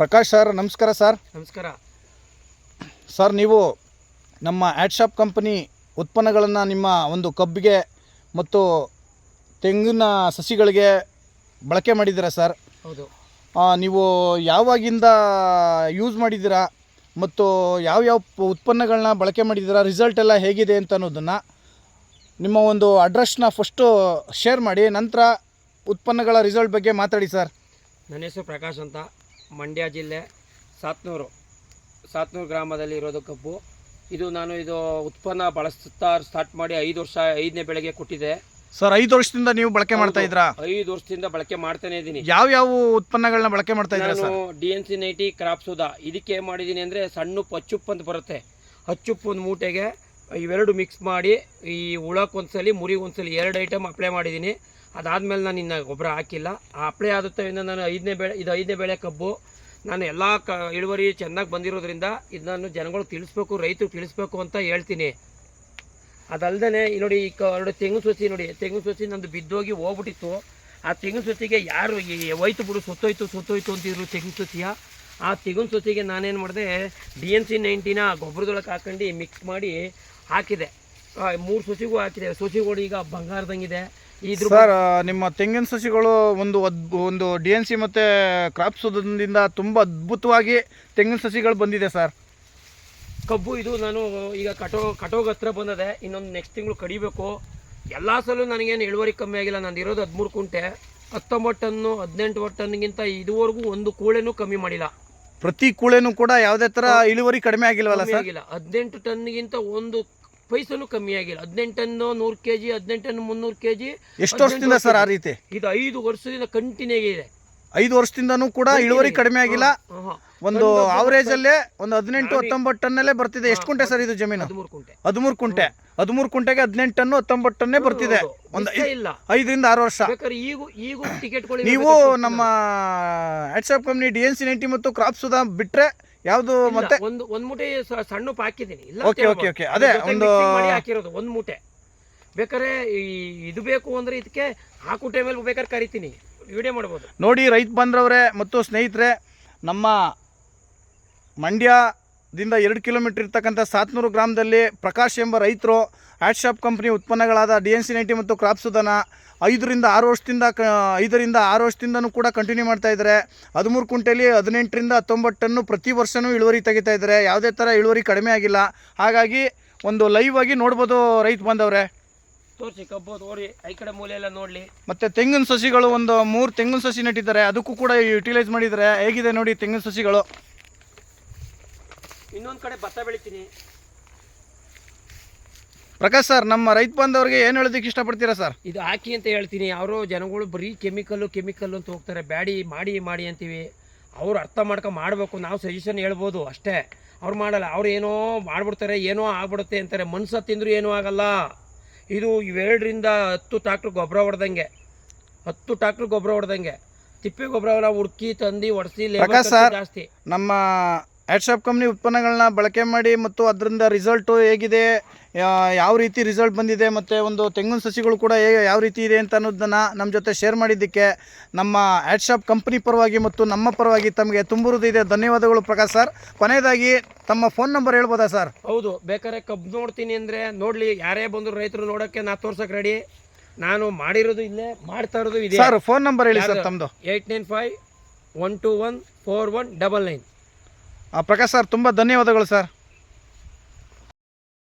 Prakash sir ನಮಸ್ಕಾರ sir. ನಮಸ್ಕಾರ. Sir ನೀವು ನಮ್ಮ ಆ್ಯಡ್ ಶಾಪ್ ಕಂಪನಿ ಉತ್ಪನ್ನಗಳನ್ನು ನಿಮ್ಮ ಒಂದು ಕಬ್ಬಿಗೆ ಮತ್ತು ತೆಂಗಿನ ಸಸಿಗಳಿಗೆ ಬಳಕೆ ಮಾಡಿದ್ದೀರಾ ಸರ್? ಹೌದು. ನೀವು ಯಾವಾಗಿಂದ ಯೂಸ್ ಮಾಡಿದ್ದೀರಾ ಮತ್ತು ಯಾವ್ಯಾವ ಉತ್ಪನ್ನಗಳನ್ನ ಬಳಕೆ ಮಾಡಿದ್ದೀರಾ ರಿಸಲ್ಟ್ ಎಲ್ಲ ಹೇಗಿದೆ ಅಂತ ಅನ್ನೋದನ್ನು ನಿಮ್ಮ ಒಂದು ಅಡ್ರೆಸ್ನ ಫಸ್ಟು ಶೇರ್ ಮಾಡಿ ನಂತರ ಉತ್ಪನ್ನಗಳ ರಿಸಲ್ಟ್ ಬಗ್ಗೆ ಮಾತಾಡಿ ಸರ್. ನನ್ನ ಹೆಸರು ಪ್ರಕಾಶ್ ಅಂತ. ಮಂಡ್ಯ ಜಿಲ್ಲೆ ಸಾತ್ನೂರು. ಸಾತ್ನೂರು ಗ್ರಾಮದಲ್ಲಿ ಇರೋದು ಕಬ್ಬು. ಇದು ನಾನು ಇದು ಉತ್ಪನ್ನ ಬಳಸ್ತಾ ಸ್ಟಾರ್ಟ್ ಮಾಡಿ ಐದು ವರ್ಷ ಐದನೇ ಬೆಳೆಗೆ ಕೊಟ್ಟಿದೆ. ಸರ್ ಐದು ವರ್ಷದಿಂದ ನೀವು ಬಳಕೆ ಮಾಡ್ತಾ ಇದ್ರಾ ಐದು ವರ್ಷದಿಂದ ಬಳಕೆ ಮಾಡ್ತಾನೆ ಇದ್ದೀನಿ. ಯಾವ ಯಾವ ಉತ್ಪನ್ನಗಳನ್ನ ಬಳಕೆ ಮಾಡ್ತಾ ಇದ್ದೀರಾ ನಾನು D N C ninety crop ಸೋದಾ ಇದಕ್ಕೆ ಏನು ಮಾಡಿದ್ದೀನಿ ಅಂದರೆ ಸಣ್ಣ ಅಚ್ಚುಪ್ಪು ಅಂತ ಬರುತ್ತೆ. ಅಚ್ಚುಪ್ಪು ಒಂದು ಮೂಟೆಗೆ ಇವೆರಡು ಮಿಕ್ಸ್ ಮಾಡಿ, ಈ ಹುಳಕ್ಕೆ ಒಂದ್ಸಲಿ ಮುರಿಗೆ ಒಂದ್ಸಲಿ ಎರಡು ಐಟಮ್ ಅಪ್ಲೈ ಮಾಡಿದ್ದೀನಿ. ಅದಾದಮೇಲೆ ನಾನು ಇನ್ನು ಗೊಬ್ಬರ ಹಾಕಿಲ್ಲ. ಆ ಅಪ್ಲೈ ಆದತ್ತವಿಂದ ನಾನು ಐದನೇ ಬೆಳೆ, ಇದು ಐದನೇ ಬೆಳೆ ಕಬ್ಬು. ನಾನು ಎಲ್ಲ ಕ, ಇಳುವರಿ ಚೆನ್ನಾಗಿ ಬಂದಿರೋದ್ರಿಂದ ಇದನ್ನು ಜನಗಳು ತಿಳಿಸ್ಬೇಕು, ರೈತರು ತಿಳಿಸ್ಬೇಕು ಅಂತ ಹೇಳ್ತೀನಿ. ಅದಲ್ದೇ ನೋಡಿ ಈ ನೋಡಿ ತೆಂಗು ಸಸಿ ನೋಡಿ, ತೆಂಗು ಸಸಿ ನಂದು ಬಿದ್ದೋಗಿ ಹೋಗ್ಬಿಟ್ಟಿತ್ತು. ಆ ತೆಂಗು ಸಸಿಗೆ ಯಾರು ಹೋಯ್ತು ಬಿಡು, ಸುತ್ತೋಯ್ತು ಸುತ್ತೋಯ್ತು ಅಂತಿದ್ರು ತೆಂಗು ಸಸಿಯ. ಆ ತೆಂಗಿನ ಸಸಿಗೆ ನಾನೇನು ಮಾಡಿದೆ ಡಿ ಎನ್ ಸಿ ನೈಂಟಿನ ಗೊಬ್ಬರದೊಳಗೆ ಹಾಕೊಂಡು ಮಿಕ್ಸ್ ಮಾಡಿ ಹಾಕಿದೆ. ಮೂರು ಸಸಿಗೂ ಹಾಕಿದೆ. ಸಸಿಗಳು ಈಗ ಬಂಗಾರದಂಗಿದೆ. ಇದ್ರ ಸರ್ ನಿಮ್ಮ ತೆಂಗಿನ ಸಸಿಗಳು ಒಂದು ಒಂದು ಡಿ ಎನ್ ಸಿ ಮತ್ತು ಕ್ರಾಪ್ ಸುಧದಿಂದ ತುಂಬ ಅದ್ಭುತವಾಗಿ ತೆಂಗಿನ ಸಸಿಗಳು ಬಂದಿದೆ ಸರ್. ಕಬ್ಬು ಇದು ನಾನು ಈಗ ಕಟೋ ಕಟೋಗ ಹತ್ರ ಬಂದದೆ. ಇನ್ನೊಂದು ನೆಕ್ಸ್ಟ್ ತಿಂಗಳು ಕಡಿಬೇಕು. ಎಲ್ಲ ಸಲೂ ನನಗೇನು ಇಳುವರಿ ಕಮ್ಮಿ ಆಗಿಲ್ಲ. ನಾನು ಇರೋದು ಹದಿಮೂರು ಕುಂಟೆ. ಹತ್ತೊಂಬತ್ತು ಟನ್ನು ಹದಿನೆಂಟು ಟನ್ಗಿಂತ ಇದುವರೆಗೂ ಒಂದು ಕೂಳೆನೂ ಕಮ್ಮಿ ಮಾಡಿಲ್ಲ. ಪ್ರತಿ ಕೂಳೆನೂ ಕೂಡ ಯಾವುದೇ ಥರ ಇಳುವರಿ ಕಡಿಮೆ ಆಗಿಲ್ವಲ್ಲ ಸರ್? ಆಗಿಲ್ಲ. ಹದಿನೆಂಟು ಟನ್ಗಿಂತ ಒಂದು ಪೈಸನು ಕಮ್ಮಿ ಆಗಿಲ್ಲ. ಹದಿನೆಂಟು ನೂರು ಕೆ ಜಿ ಹದಿನೆಂಟು ಟನ್ ಮುನ್ನೂರು ಕೆ ಜಿ ಎಷ್ಟು ವರ್ಷದಿಂದ ಸರ್ ಆ ರೀತಿ? ಇದು ಐದು ವರ್ಷದಿಂದ ಕಂಟಿನ್ಯೂ ಆಗಿದೆ ಐದು ವರ್ಷದಿಂದನೂ ಕೂಡ ಇಳುವರಿ ಕಡಿಮೆ ಆಗಿಲ್ಲ. ಒಂದು ಆವರೇಜ್ ಅಲ್ಲೇ ಒಂದು ಹದಿನೆಂಟು ಹತ್ತೊಂಬತ್ತು ಟನ್ನಲ್ಲೇ ಬರ್ತಿದೆ. ಎಷ್ಟು ಕುಂಟೆ ಸರ್ ಇದು ಜಮೀನು? ಹದಿಮೂರು ಕುಂಟೆ. ಹದಿಮೂರು ಕುಂಟೆ. ಹದಿಮೂರು ಕುಂಟೆಗೆ ಹದಿನೆಂಟು ಟನ್ನು ಹತ್ತೊಂಬತ್ತು ಟನ್ನೇ ಬರ್ತಿದೆ. ಒಂದು ಐದರಿಂದ ಆರು ವರ್ಷ. ನೀವು ನಮ್ಮ WhatsApp company D N C ninety ಮತ್ತು ಕ್ರಾಪ್ ಸುಧಾ ಬಿಟ್ರೆ ಯಾವುದು ಮತ್ತೆ? ಒಂದು ಒಂದ್ ಮೂಟೆ ಸ- ಸಣ್ಣ ಹಾಕಿದ್ದೀನಿ. ಇಲ್ಲ ಓಕೆ ಓಕೆ ಓಕೆ ಅದೇ ಒಂದು- ಹಾಕಿರೋದು ಒಂದ್ ಮೂಟೆ. ಬೇಕಾದ್ರೆ ಈ ಇದು ಬೇಕು ಅಂದ್ರೆ ಇದಕ್ಕೆ ಹಾಕು ಟೈಮಲ್ಲಿ ಬೇಕಾದ್ರೆ ಕರಿತೀನಿ. ವಿಡಿಯೋ ಮಾಡ್ಬೋದು. ನೋಡಿ ರೈತ ಬಂದ್ರವ್ರೆ ಮತ್ತು ಸ್ನೇಹಿತರೆ ನಮ್ಮ ಮಂಡ್ಯದಿಂದ ಎರಡು ಕಿಲೋಮೀಟರ್ ಇರ್ತಕ್ಕಂಥ ಸಾತ್ನೂರು ಗ್ರಾಮದಲ್ಲಿ ಪ್ರಕಾಶ್ ಎಂಬ ರೈತರು ಆ್ಯಡ್ ಶಾಪ್ ಕಂಪ್ನಿ ಉತ್ಪನ್ನಗಳಾದ ಡಿ ಎನ್ ಸಿ ನೈಂಟಿ ಮತ್ತು ಕ್ರಾಪ್ ಸುಧನ ಐದರಿಂದ ಆರು ವರ್ಷದಿಂದ ಕ ಐದರಿಂದ ಆರು ವರ್ಷದಿಂದನೂ ಕೂಡ ಕಂಟಿನ್ಯೂ ಮಾಡ್ತಾ ಇದ್ದಾರೆ. ಹದಿಮೂರು ಕುಂಟೆಲಿ ಹದಿನೆಂಟರಿಂದ ಹತ್ತೊಂಬತ್ತು ಟನ್ನು ಪ್ರತಿ ವರ್ಷವೂ ಇಳುವರಿ ತೆಗಿತಾ ಇದ್ದಾರೆ. ಯಾವುದೇ ಥರ ಇಳುವರಿ ಕಡಿಮೆ ಆಗಿಲ್ಲ. ಹಾಗಾಗಿ ಒಂದು ಲೈವ್ ಆಗಿ ನೋಡ್ಬೋದು ರೈತ ಬಂದವ್ರೆ. ತೋರಿಸಿ ಕಬ್ಬು ತೋರಿ ಈ ಕಡೆ ಮೂಲೆ ಎಲ್ಲ ನೋಡಲಿ. ಮತ್ತು ತೆಂಗಿನ ಸಸಿಗಳು ಒಂದು ಮೂರು ತೆಂಗಿನ ಸಸಿ ನೆಟ್ಟಿದ್ದಾರೆ. ಅದಕ್ಕೂ ಕೂಡ ಯುಟಿಲೈಸ್ ಮಾಡಿದ್ದಾರೆ. ಹೇಗಿದೆ ನೋಡಿ ತೆಂಗಿನ ಸಸಿಗಳು. ಇನ್ನೊಂದ್ ಕಡೆ ಭತ್ತ ಬೆಳಿತೀನಿ. ಪ್ರಕಾಶ್ ಸರ್ ನಮ್ಮ ರೈತ ಬಾಂಧವರಿಗೆ ಏನು ಹೇಳೋದಕ್ಕೆ ಇಷ್ಟಪಡ್ತೀರಾ ಸರ್? ಇದು ಹಾಕಿ ಅಂತ ಹೇಳ್ತೀನಿ. ಅವರು ಜನಗಳು ಬರೀ ಕೆಮಿಕಲ್ಲು ಕೆಮಿಕಲ್ಲು ಅಂತ ಹೋಗ್ತಾರೆ. ಬ್ಯಾಡಿ ಮಾಡಿ ಮಾಡಿ ಅಂತೀವಿ. ಅವ್ರು ಅರ್ಥ ಮಾಡ್ಕೊಂಡು ಮಾಡಬೇಕು. ನಾವು ಸಜೆಷನ್ ಹೇಳ್ಬೋದು ಅಷ್ಟೇ. ಅವ್ರು ಮಾಡಲ್ಲ. ಅವ್ರು ಏನೋ ಮಾಡ್ಬಿಡ್ತಾರೆ ಏನೋ ಆಗ್ಬಿಡುತ್ತೆ ಅಂತಾರೆ. ಮನ್ಸ ತಿಂದರೂ ಏನೂ ಆಗಲ್ಲ. ಇದು ಇವೆರಡರಿಂದ ಹತ್ತು ಟ್ರಾಕ್ಟ್ರ್ ಗೊಬ್ಬರ ಹೊಡೆದಂಗೆ. ಹತ್ತು ಟ್ರಾಕ್ಟ್ರ್ ಗೊಬ್ಬರ ಹೊಡೆದಂಗೆ. ತಿಪ್ಪೆ ಗೊಬ್ಬರ ಹುಡುಕಿ ತಂದು ಒಡಿಸಿ ಜಾಸ್ತಿ. ನಮ್ಮ ಆ್ಯಡ್ ಶಾಪ್ ಕಂಪ್ನಿ ಉತ್ಪನ್ನಗಳನ್ನ ಬಳಕೆ ಮಾಡಿ ಮತ್ತು ಅದರಿಂದ ರಿಸಲ್ಟು ಹೇಗಿದೆ ಯಾವ ರೀತಿ ರಿಸಲ್ಟ್ ಬಂದಿದೆ ಮತ್ತು ಒಂದು ತೆಂಗಿನ ಸಸಿಗಳು ಕೂಡ ಹೇಗೆ ಯಾವ ರೀತಿ ಇದೆ ಅಂತ ಅನ್ನೋದನ್ನು ನಮ್ಮ ಜೊತೆ ಶೇರ್ ಮಾಡಿದ್ದಕ್ಕೆ ನಮ್ಮ ಆ್ಯಡ್ ಶಾಪ್ ಕಂಪ್ನಿ ಪರವಾಗಿ ಮತ್ತು ನಮ್ಮ ಪರವಾಗಿ ತಮಗೆ ತುಂಬುವುದಿದೆ ಧನ್ಯವಾದಗಳು ಪ್ರಕಾಶ್ ಸರ್ ಕೊನೆಯದಾಗಿ ತಮ್ಮ ಫೋನ್ ನಂಬರ್ ಹೇಳ್ಬೋದಾ ಸರ್ ಹೌದು ಬೇಕಾದ್ರೆ ಕಬ್ಬು ನೋಡ್ತೀನಿ ಅಂದರೆ ನೋಡಲಿ ಯಾರೇ ಬಂದರು ರೈತರು ನೋಡೋಕ್ಕೆ ನಾ ತೋರ್ಸಕ್ಕೆ ರೆಡಿ ನಾನು ಮಾಡಿರೋದು ಇಲ್ಲೇ ಮಾಡ್ತಾ ಇರೋದು ಇದೆ. ಸರ್ ಫೋನ್ ನಂಬರ್ ಹೇಳಿ ಸರ್ ತಮ್ಮದು eight nine five one two one four one double nine. Prakash sir ತುಂಬ ಧನ್ಯವಾದಗಳು ಸರ್.